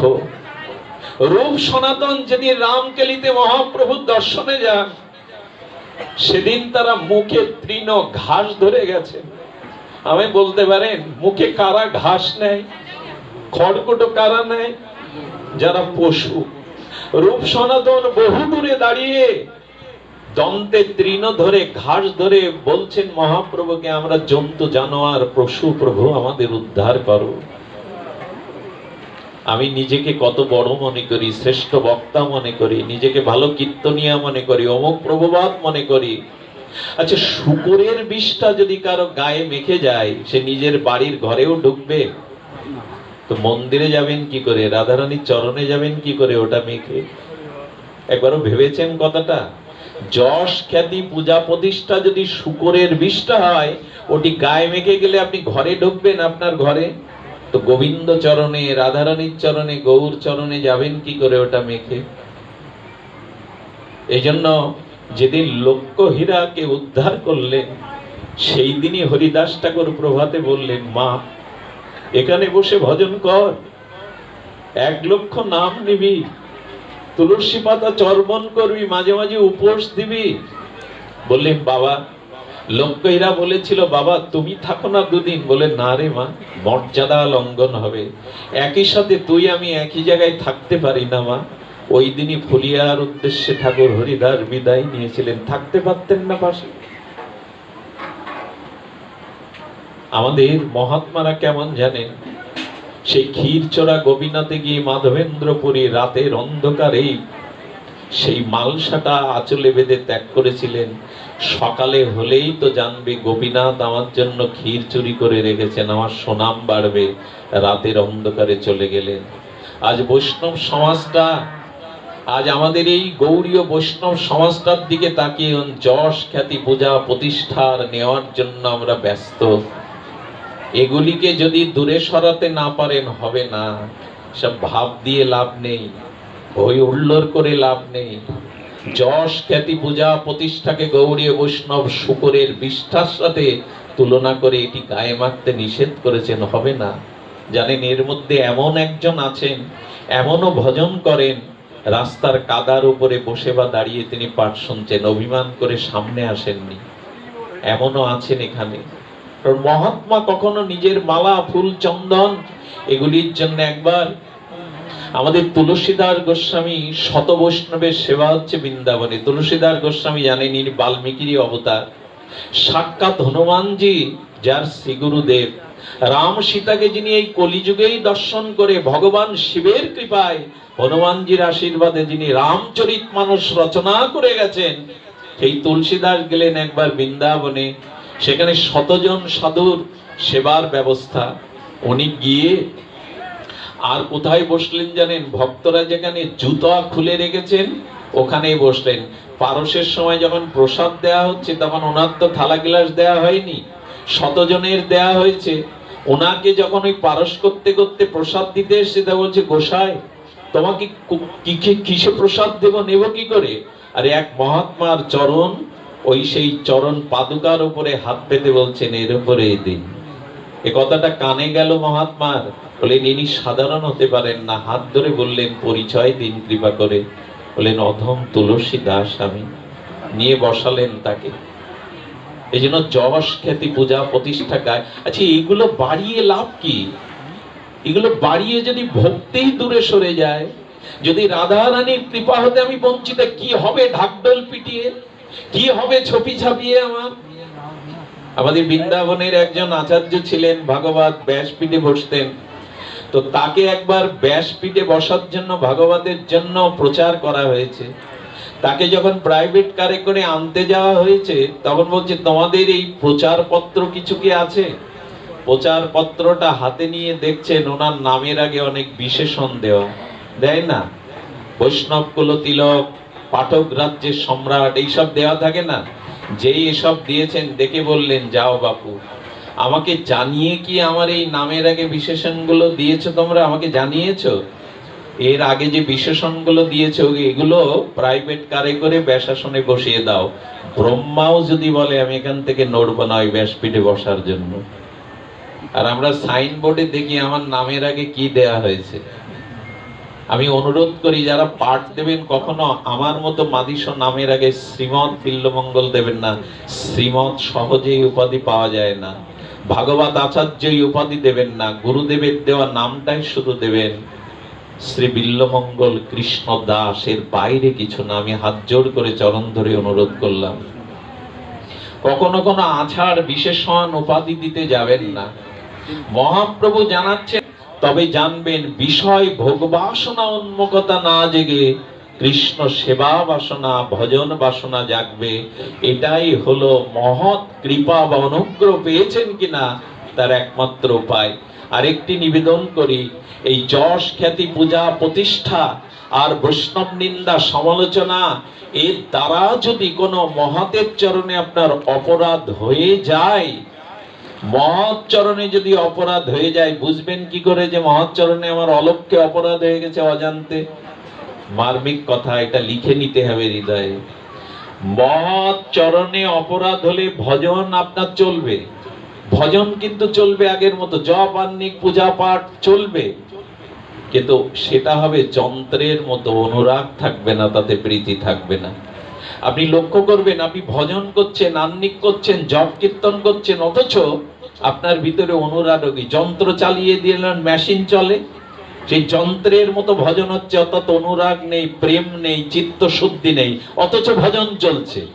দেখো, রূপ সনাতন যেদিন রামকেলিতে মহাপ্রভু দর্শনে যান সেদিন তারা মুখে তৃণ ঘাস ধরে গেছে। আমি বলতে পারেন মুখে কারা ঘাস নেয়? খড়কুটো কারা নেয়? যারা পশু। রূপ সনাতন বহু দূরে দাঁড়িয়ে দন্তে তৃণ ধরে ঘাস ধরে বলছেন, মহাপ্রভুকে আমরা জন্তু, জানোয়ার, পশু, প্রভু আমাদের উদ্ধার করো। আমি নিজেকে কত বড় মনে করি, শ্রেষ্ঠ বক্তা মনে করি, নিজেকে ভালো কীর্তনিয়া মনে করি, অমুক প্রভুবাদ মনে করি। আচ্ছা শুকুরের বিষটা যদি কারও গায়ে মেখে যায়, সে নিজের বাড়ির ঘরেও ঢুকবে? তো মন্দিরে যাবেন কি করে? রাধারানীর চরণে যাবেন কি করে ওটা মেখে? একবারও ভেবেছেন কথাটা? যশ খ্যাতি পূজা প্রতিষ্ঠা যদি শুকরের বিষটা হয়, ওটি গায়ে মেখে গেলে আপনি ঘরে ঢুকবেন আপনার ঘরে? তো গোবিন্দ চরণে রাধারানীর চরণে, গৌর চরণে যাবেন কি করে ওটা মেখে? এই জন্য যেদিন লক্ষ্য হীরাকে উদ্ধার করলেন, সেই দিনই হরিদাস ঠাকুর প্রভাতে বললেন, মা, এখানে বসে ভজন কর। এক লক্ষ নাম নিবি, তুলসী পাতা চর্বণ করবি, মাঝে মাঝে উপোস দিবি। বললেন, বাবা লক্ষ্যীরা বলেছিল, বাবা, তুমি থাকো না দুদিন। বলে, না রে মা, মর্যাদা লঙ্ঘন হবে। একই সাথে তুই আমি একই জায়গায় থাকতে পারি না মা। ওই দিনই ফুলিয়ার উদ্দেশ্যে ঠাকুর হরিদাস বিদায় নিয়েছিলেন। থাকতে পারতেন না পাশে। আমাদের মহাত্মারা কেমন জানেন, সেই ক্ষীরচোরা গোপীনাথে গিয়ে মাধবেন্দ্রপুরী রাতের অন্ধকারেই সেই মালসাটা আঁচলে বেঁধে ত্যাগ করেছিলেন। সকালে হলেই তো জানবে গোপীনাথ আমার জন্য ক্ষীর চুরি করে রেখেছেন, আমার সুনাম বাড়বে, রাতের অন্ধকারে চলে গেলেন। আজ বৈষ্ণব সমাজটা, আজ আমাদের এই গৌরীয় বৈষ্ণব সমাজটার দিকে তাকিয়ে যশ খ্যাতি পূজা প্রতিষ্ঠার নেওয়ার জন্য আমরা ব্যস্ত। এগুলিকে যদি দূরে সরাতে না পারেন, হবে না। সব ভাব দিয়ে লাভ নেই। ওই উল্লোর করে লাভ নেই। যশ খ্যাতি পূজা প্রতিষ্ঠাকে গৌরীয় বৈষ্ণব শুকরের বিষ্ঠার সাথে তুলনা করে এটি গায়ে মারতে নিষেধ করেছেন, হবে না। জানেন, এর মধ্যে এমন একজন আছেন, এমনও ভজন করেন, রাস্তার কাদার উপরে বসে বা দাঁড়িয়ে তিনি পাঠ শুনছেন, অভিমান করে সামনে আসেননি। এমনও আছেন এখানে। মহাত্মা কখনো নিজের মালা, ফুল, চন্দন, এগুলির জন্য একবার আমাদের তুলসীদার গোস্বামী শত বৈষ্ণবের সেবা হচ্ছে বৃন্দাবনে। তুলসীদার গোস্বামী জানেন, ইনি বাল্মীকিরই অবতার। সাক্ষাৎ হনুমানজি, যার শ্রীগুরুদেব। রাম সীতাকে যিনি এই কলিযুগেই দর্শন করে ভগবান শিবের কৃপায় হনুমানজির আশীর্বাদে যিনি রামচরিত মানুষ রচনা করে গেছেন সেই তুলসীদাস গেলেন একবার বৃন্দাবনে। সেখানে শতজন সাধুর সেবার ব্যবস্থা। উনি গিয়ে আর কোথায় বসলেন জানেন? ভক্তরা যেখানে জুতা খুলে রেখেছেন, ওখানেই বসলেন। পারসের সময় যখন প্রসাদ দেয়া হচ্ছে, তখন ওনার তো থালা গ্লাস দেয়া হয়নি, শতজনের দেয়া হয়েছে। ওনাকে যখন ওই পারস করতে করতে প্রসাদ দিতে এসছে, তা বলছে, গোসাই, তোমাকে কিসে প্রসাদ দেব? নেব কি করে? আর এক মহাত্মার চরণ, ওই সেই চরণ পাদুকার উপরে হাত পেতে বলছেন, এর উপরে দিন। এ কথাটা কানে গেল মহাত্মার। বলেন ইনি সাধারণ হতে পারেন না। হাত ধরে বললেন, পরিচয় দিন কৃপা করে। বলেন অধম তুলসী দাস আমি। নিয়ে বসালেন তাকে। এই জন্য যশ খ্যাতি পূজা প্রতিষ্ঠা গায় আচ্ছা এগুলো বাড়িয়ে লাভ কি? এগুলো বাড়িয়ে যদি ভক্তিই দূরে সরে যায়, যদি রাধা রানীর কৃপা হতে আমি বঞ্চিত, কি হবে ঢাকডোল পিটিয়ে? কি হবে ছবি ছাপিয়ে আমার? আমাদের বৃন্দাবনের একজন আচার্য ছিলেন ভাগবত ব্যাসপীঠে বসতেন। তো তাকে একবার ব্যাসপীঠে বসার জন্য, ভাগবতের জন্য প্রচার করা হয়েছে। তাকে যখন প্রাইভেট কারে করে আনতে যাওয়া হয়েছে, তখন বলছে, তোমাদের এই প্রচার পত্র কিছু কি আছে? প্রচার পত্রটা হাতে নিয়ে দেখছেন, ওনার নামের আগে অনেক বিশেষণ দেওয়া। দেয় না? বৈষ্ণব কুল তিলক, পাঠক রাজ্যের সম্রাট, এইসব দেওয়া থাকে না? যেই এসব দিয়েছেন, দেখে বললেন, যাও বাপু, আমাকে জানিয়ে কি আমার এই নামের আগে বিশেষণগুলো দিয়েছ তোমরা? আমাকে জানিয়েছো? এর আগে যে বিশেষণগুলো দিয়েছ, এগুলো প্রাইভেট কারে করে ব্যাসাসনে বসিয়ে দাও। ব্রহ্মাও যদি বলে, আমি এখান থেকে নড়বো না ওই ব্যাসপীঠে বসার জন্য। আর আমরা সাইনবোর্ডে দেখি আমার নামের আগে কি দেয়া হয়েছে। আমি অনুরোধ করি, যারা পাঠ দেবেন, কখনো আমার মতো মাদিস নামের আগে শ্রীমৎ বিল্লমঙ্গল দেবেন না। শ্রীমৎ সহজেই উপাধি পাওয়া যায় না। ভাগবত আচার্যই উপাধি দেবেন না। গুরুদেবের দেওয়া নামটাই শুধু দেবেন শ্রী বিল্লমঙ্গল কৃষ্ণ দাস এর বাইরে কিছু না। আমি হাত জোড় করে চরণ ধরে অনুরোধ করলাম। কখনো কোনো আছাড় বিশেষণ উপাধি দিতে যাবেন না। মহাপ্রভু জানাচ্ছেন তবে জানবেন, বিষয় ভোগবাসনা উন্মুখতা না জেগে কৃষ্ণ সেবা বাসনা, ভজন বাসনা জাগবে। এটাই হলো মহৎ কৃপা বা অনুগ্রহ পেয়েছেন কিনা তার একমাত্র উপায়। আরেকটি নিবেদন করি, এই যশ খ্যাতি পূজা প্রতিষ্ঠা আর বৈষ্ণব নিন্দা সমালোচনা, এর দ্বারা যদি কোনো মহাতের চরণে আপনার অপরাধ হয়ে যায় মহৎ চরণে যদি অপরাধ হয়ে যায়, বুঝবেন কি করে যে মহৎ চরণে আমার অলক্ষ্যে অপরাধ হয়ে গেছে অজান্তে? মার্মিক কথা এটা লিখে নিতে হবে হৃদয়ে। মহৎ চরণে অপরাধ হলে ভজন আপনার চলবে। ভজন কিন্তু চলবে আগের মতো। জপ আন্নিক পূজা পাঠ চলবে। কিন্তু সেটা হবে যন্ত্রের মতো, অনুরাগ থাকবে না, তাতে প্রীতি থাকবে না। আপনি লক্ষ্য করবেন, আপনি ভজন করছেন আন্নিক করছেন, জপ কীর্তন করছেন, অথচ আপনার ভিতরে অনুরাগী যন্ত্র চালিয়ে দিলেন, মেশিন চলে। সেই যন্ত্রের মতো ভজন হচ্ছে, অর্থাৎ অনুরাগ নেই, প্রেম নেই, চিত্ত শুদ্ধি নেই, অথচ ভজন চলছে।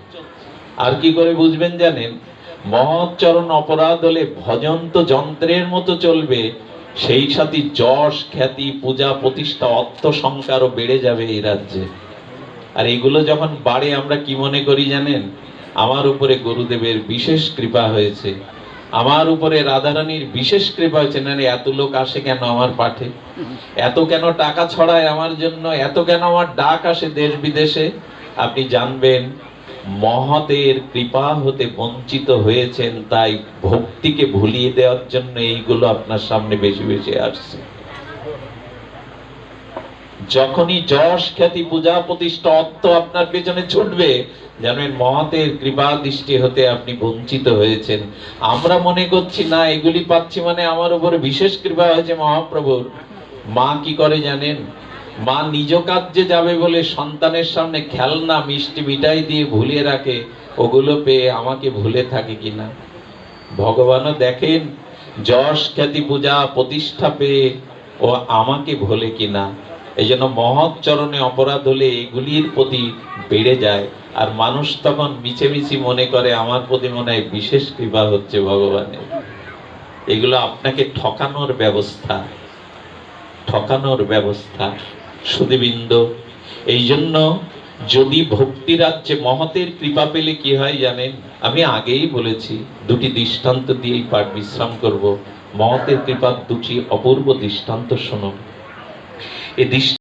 আর কি করে বুঝবেন জানেন? মহৎ চরণ অপরাধ হলে ভজন তো যন্ত্রের মতো চলবে, সেই সাথে যশ, খ্যাতি, পূজা, প্রতিষ্ঠা, অর্থ সংখ্যারও বেড়ে যাবে এই রাজ্যে। আর এগুলো যখন বাড়ে, আমরা কি মনে করি জানেন? আমার উপরে গুরুদেবের বিশেষ কৃপা হয়েছে। আমার উপরে রাধারানীর বিশেষ কৃপা হয়েছে। না এত লোক আসে কেন আমার পাঠে? এত কেন টাকা ছড়ায় আমার জন্য? এত কেন আমার ডাক আসে দেশ বিদেশে? আপনি জানবেন, মহতের কৃপা হতে বঞ্চিত হয়েছেন তাই ভক্তিকে ভুলিয়ে দেওয়ার জন্য এইগুলো আপনার সামনে বেশি বেশি আসছে। যখনই যশ খ্যাতি পূজা প্রতিষ্ঠা অর্থ আপনার পেছনে ছুটবে জানেন মহাতের কৃপা দৃষ্টি হতে আপনি বঞ্চিত হয়েছেন। আমরা মনে করছি, না, এগুলি পাচ্ছি মানে আমার উপরে বিশেষ কৃপা হয়েছে মহাপ্রভুর। মা কি করে জানেন? মা নিজ কার্যে যাবে বলে সন্তানের সামনে খেলনা মিষ্টি মিঠাই দিয়ে ভুলিয়ে রাখে, ওগুলো পেয়ে আমাকে ভুলে থাকে কিনা? ভগবানও দেখেন, যশ খ্যাতি পূজা প্রতিষ্ঠা পেয়ে ও আমাকে ভোলে কিনা? এই জন্য মহৎ চরণে অপরাধ হলে এগুলির প্রতি বেড়ে যায়। আর মানুষ তখন মিছেমিছি মনে করে, আমার প্রতি মনে হয় বিশেষ কৃপা হচ্ছে ভগবানের। এগুলো আপনাকে ঠকানোর ব্যবস্থা ঠকানোর ব্যবস্থা, সুদীবৃন্দ। এই জন্য যদি ভক্তি রাজ্যে মহতের কৃপা পেলে কি হয় জানেন? আমি আগেই বলেছি, দুটি দৃষ্টান্ত দিয়েই পাঠ বিশ্রাম করব। মহতের কৃপার দুটি অপূর্ব দৃষ্টান্ত শুনুন। এই দৃষ্টান্ত